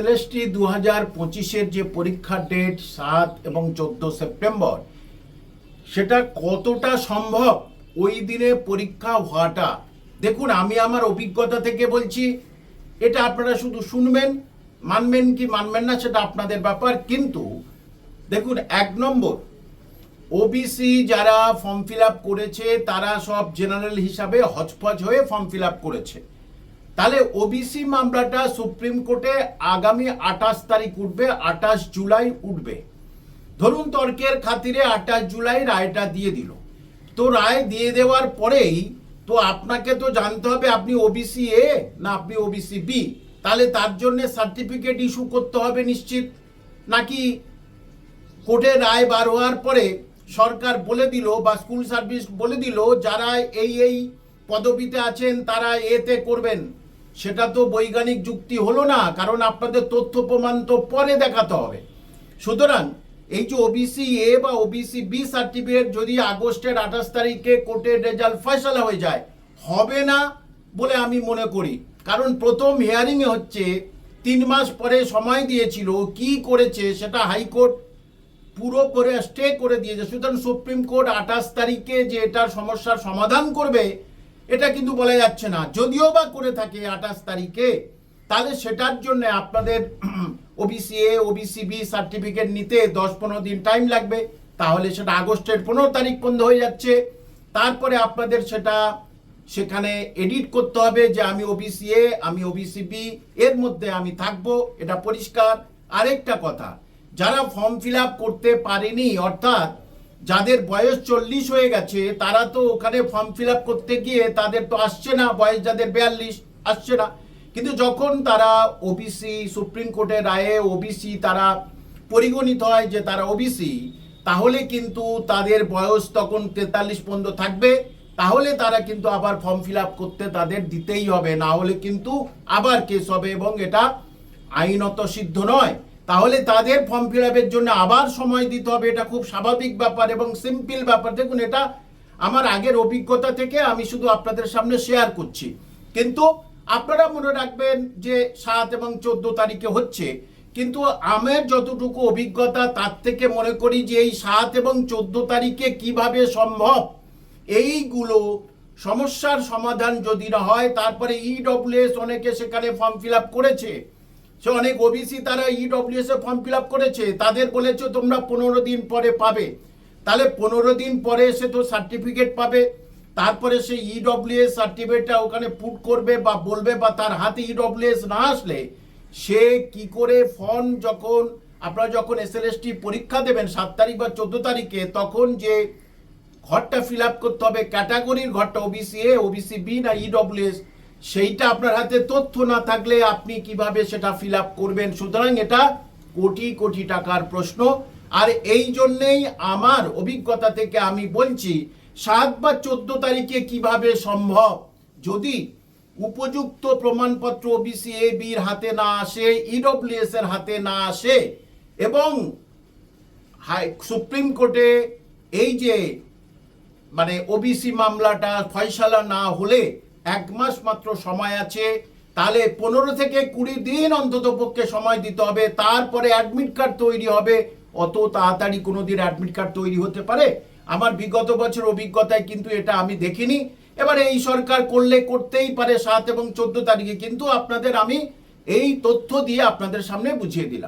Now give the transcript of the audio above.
LST দু হাজার পঁচিশের যে পরীক্ষার ডেট সাত এবং চোদ্দ সেপ্টেম্বর, সেটা কতটা সম্ভব ওই দিনে পরীক্ষা হওয়াটা? দেখুন, আমি আমার অভিজ্ঞতা থেকে বলছি, এটা আপনারা শুধু শুনবেন, মানবেন কি মানবেন না সেটা আপনাদের ব্যাপার, কিন্তু দেখুন, এক নম্বর ওবিসি যারা ফর্ম ফিল করেছে, তারা সব জেনারেল হিসাবে হজফজ হয়ে ফর্ম ফিল করেছে। তাহলে ওবিসি মামলাটা সুপ্রিম কোর্টে আগামী আঠাশ তারিখ উঠবে, আঠাশ জুলাই উঠবে। ধরুন তর্কের খাতিরে আঠাশ জুলাই রায়টা দিয়ে দিল। তো রায় দিয়ে দেওয়ার পরেই তো আপনাকে তো জানতে হবে আপনি ওবিসি এ না আপনি ওবিসি বি তাহলে তার জন্য সার্টিফিকেট ইস্যু করতে হবে নিশ্চিত? নাকি কোর্টে রায় বার হওয়ার পরে সরকার বলে দিল বা স্কুল সার্ভিস বলে দিল, যারা এই এই পদবিতে আছেন তারা এতে করবেন? সেটা তো বৈজ্ঞানিক যুক্তি হলো না, কারণ আপনাদের তথ্য প্রমাণ তো পরে দেখাতে হবে। সুতরাং এই যে ওবিসি এ বা ওবিসি বি সার্টিফিকেট যদি আগস্টের আঠাশ তারিখে কোর্টের রেজাল্ট ফয়সালা হয়ে যায়, হবে না বলে আমি মনে করি। কারণ প্রথম হিয়ারিংয়ে হচ্ছে, তিন মাস পরে সময় দিয়েছিল, কি করেছে সেটা হাইকোর্ট পুরো করে স্টে করে দিয়েছে। সুতরাং সুপ্রিম কোর্ট আঠাশ তারিখে যে এটার সমস্যার সমাধান করবে এটা কিন্তু বলা যাচ্ছে না। যদিও বা করে থাকে আঠাশ তারিখে, তাহলে সেটার জন্য আপনাদের OBC A OBC B certificate নিতে দশ পনেরো দিন টাইম লাগবে। তাহলে সেটা আগস্টের পনেরো তারিখ বন্ধ হয়ে যাচ্ছে। তারপরে আপনাদের সেটা সেখানে এডিট করতে হবে যে আমি ওবিসি এ আমি ওবিসি বি এর মধ্যে আমি থাকব। এটা পরিষ্কার। আরেকটা কথা, যারা ফর্ম ফিল করতে পারেনি, অর্থাৎ যাদের বয়স চল্লিশ হয়ে গেছে, তারা তো ওখানে ফর্ম ফিল করতে গিয়ে তাদের তো আসছে না, বয়স যাদের বিয়াল্লিশ, আসছে না। কিন্তু যখন তারা ওবিসি সুপ্রিম কোর্টের রায়ে ওবিসি তারা পরিগণিত হয় যে তারা ওবিসি তাহলে কিন্তু তাদের বয়স তখন তেতাল্লিশ পর্যন্ত থাকবে। তাহলে তারা কিন্তু আবার ফর্ম ফিল করতে তাদের দিতেই হবে। না হলে কিন্তু আবার কেস হবে এবং এটা আইনত সিদ্ধ নয়। তাহলে তাদের ফর্ম ফিল আপের জন্য আবার সময় দিতে হবে। এটা খুব স্বাভাবিক ব্যাপার এবং সিম্পল ব্যাপার। দেখুন, এটা আমার আগের অভিজ্ঞতা থেকে আমি শুধু আপনাদের সামনে শেয়ার করছি। কিন্তু আপনারা মনে রাখবেন যে সাত এবং চোদ্দ তারিখে হচ্ছে। কিন্তু আমার যতটুকু অভিজ্ঞতা, তার থেকে মনে করি যে এই সাত এবং চোদ্দ তারিখে কীভাবে সম্ভব, এইগুলো সমস্যার সমাধান যদি না হয়, তারপরে ইডব্লিউএস অনেকে সেখানে ফর্ম ফিল আপ করেছে। সে অনেক ওবিসি তারা ইডব্লিউএস এ ফর্ম ফিল আপ করেছে। তাদের বলেছে তোমরা পনেরো দিন পরে পাবে। তাহলে পনেরো দিন পরে সে তো সার্টিফিকেট পাবে। তারপরে সে ইডব্লিউএস সার্টিফিকেটটা ওখানে পুট করবে বা বলবে বা তার হাতে ইডব্লিউএস না আসলে, সে কি করে ফর্ম যখন, আপনারা যখন এস এসএলএসটি পরীক্ষা দেবেন সাত তারিখ বা চোদ্দ তারিখে, তখন যে ঘরটা ফিল আপ করতে হবে ক্যাটাগরির ঘরটা ওবিসি এ ওবিসি বি না ইডব্লিউএস সেইটা আপনার হাতে তথ্য না থাকলে আপনি কীভাবে সেটা ফিল করবেন? সুতরাং এটা কোটি কোটি টাকার প্রশ্ন। আর এই জন্যেই আমার অভিজ্ঞতা থেকে আমি বলছি, সাত বা চোদ্দ তারিখে কীভাবে সম্ভব? যদি উপযুক্ত প্রমাণপত্র ওবিসি এ বির হাতে না আসে ইডব্লিউএস এর হাতে না আসে, এবং হাই, সুপ্রিম কোর্টে এই যে মানে ওবিসি মামলাটা ফয়সালা না হলে এক মাস মাত্র সময় আছে, তাহলে পনেরো থেকে কুড়ি দিন অন্তত পক্ষে সময় দিতে হবে, তারপরে অ্যাডমিট কার্ড তৈরি হবে। অত তাড়াতাড়ি কোনো দিন অ্যাডমিট কার্ড তৈরি হতে পারে? আমার বিগত বছর অভিজ্ঞতায় কিন্তু এটা আমি দেখিনি। এবারে এই সরকার করলে করতেই পারে, সাত এবং চোদ্দ তারিখে। কিন্তু আপনাদের আমি এই তথ্য দিয়ে আপনাদের সামনে বুঝিয়ে দিলাম।